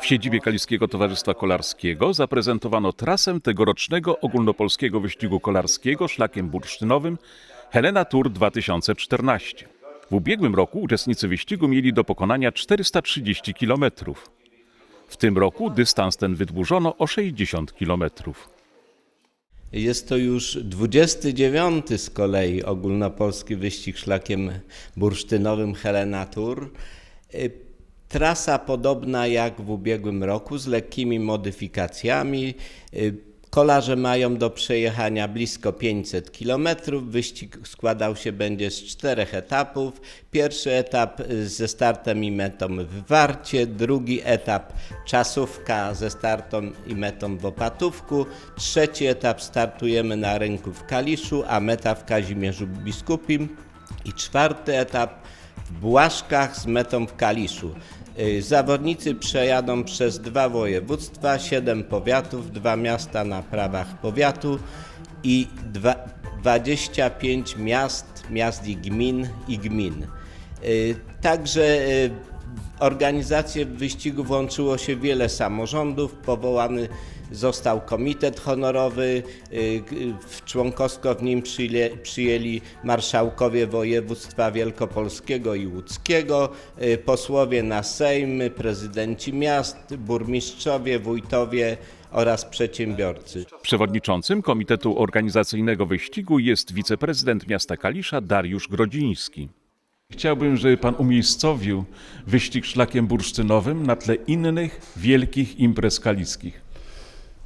W siedzibie Kaliskiego Towarzystwa Kolarskiego zaprezentowano trasę tegorocznego ogólnopolskiego wyścigu kolarskiego szlakiem bursztynowym Helena Tour 2014. W ubiegłym roku uczestnicy wyścigu mieli do pokonania 430 km. W tym roku dystans ten wydłużono o 60 km. Jest to już 29 z kolei ogólnopolski wyścig szlakiem bursztynowym Helena Tour. Trasa podobna jak w ubiegłym roku z lekkimi modyfikacjami. Y, Kolarze mają do przejechania blisko 500 km. Wyścig składał się będzie z czterech etapów. Pierwszy etap y, ze startem i metą w Warcie, drugi etap czasówka ze startem i metą w Opatówku, trzeci etap startujemy na rynku w Kaliszu, a meta w Kazimierzu Biskupim i czwarty etap w Błaszkach z metą w Kaliszu. Y, Zawodnicy przejadą przez dwa województwa, siedem powiatów, dwa miasta na prawach powiatu i dwa, 25 miast, miast i gmin i gmin. Y, Także y, organizację wyścigu włączyło się wiele samorządów, powołany został komitet honorowy, y, członkowsko w nim przyjęli, przyjęli marszałkowie województwa wielkopolskiego i łódzkiego, y, posłowie na Sejm, prezydenci miast, burmistrzowie, wójtowie oraz przedsiębiorcy. Przewodniczącym Komitetu Organizacyjnego Wyścigu jest wiceprezydent miasta Kalisza Dariusz Grodziński. Chciałbym, żeby pan umiejscowił wyścig szlakiem bursztynowym na tle innych wielkich imprez kaliskich.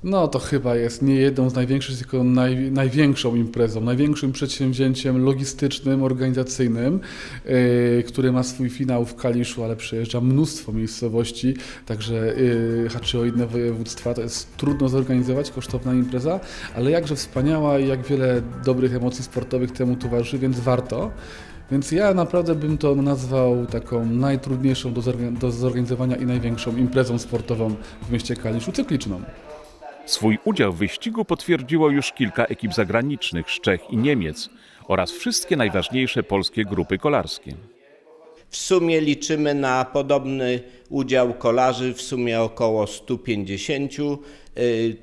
No to chyba jest nie jedną z największych, tylko naj, największą imprezą, największym przedsięwzięciem logistycznym, organizacyjnym, yy, który ma swój finał w Kaliszu, ale przejeżdża mnóstwo miejscowości, także yy, haczy o inne województwa. To jest trudno zorganizować, kosztowna impreza, ale jakże wspaniała i jak wiele dobrych emocji sportowych temu towarzyszy, więc warto. Więc ja naprawdę bym to nazwał taką najtrudniejszą do, zorgan- do zorganizowania i największą imprezą sportową w mieście Kaliszu, cykliczną. Swój udział w wyścigu potwierdziło już kilka ekip zagranicznych z Czech i Niemiec oraz wszystkie najważniejsze polskie grupy kolarskie. W sumie liczymy na podobny udział kolarzy, w sumie około 150. Y,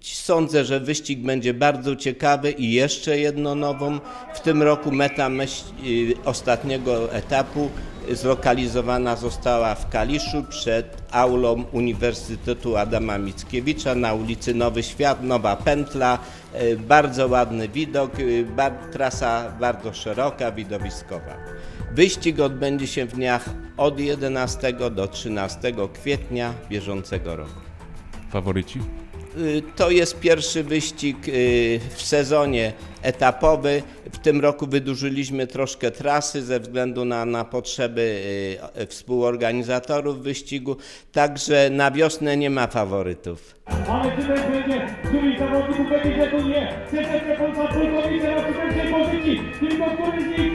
Sądzę, że wyścig będzie bardzo ciekawy i jeszcze jedno nową. W tym roku meta y, ostatniego etapu zlokalizowana została w Kaliszu przed aulą Uniwersytetu Adama Mickiewicza na ulicy Nowy Świat, Nowa Pętla. Y, Bardzo ładny widok, trasa bardzo szeroka, widowiskowa. Wyścig odbędzie się w dniach od 11 do 13 kwietnia bieżącego roku. Faworyci? Y, To jest pierwszy wyścig y, w sezonie etapowy. W tym roku wydłużyliśmy troszkę trasy ze względu na, na potrzeby y, współorganizatorów wyścigu, także na wiosnę nie ma faworytów. Ale czy też będzie któryś zawodników będzie, że tu nie? Trzecie sekund za trójką i teraz w pierwszej pozycji. Tylko który z nich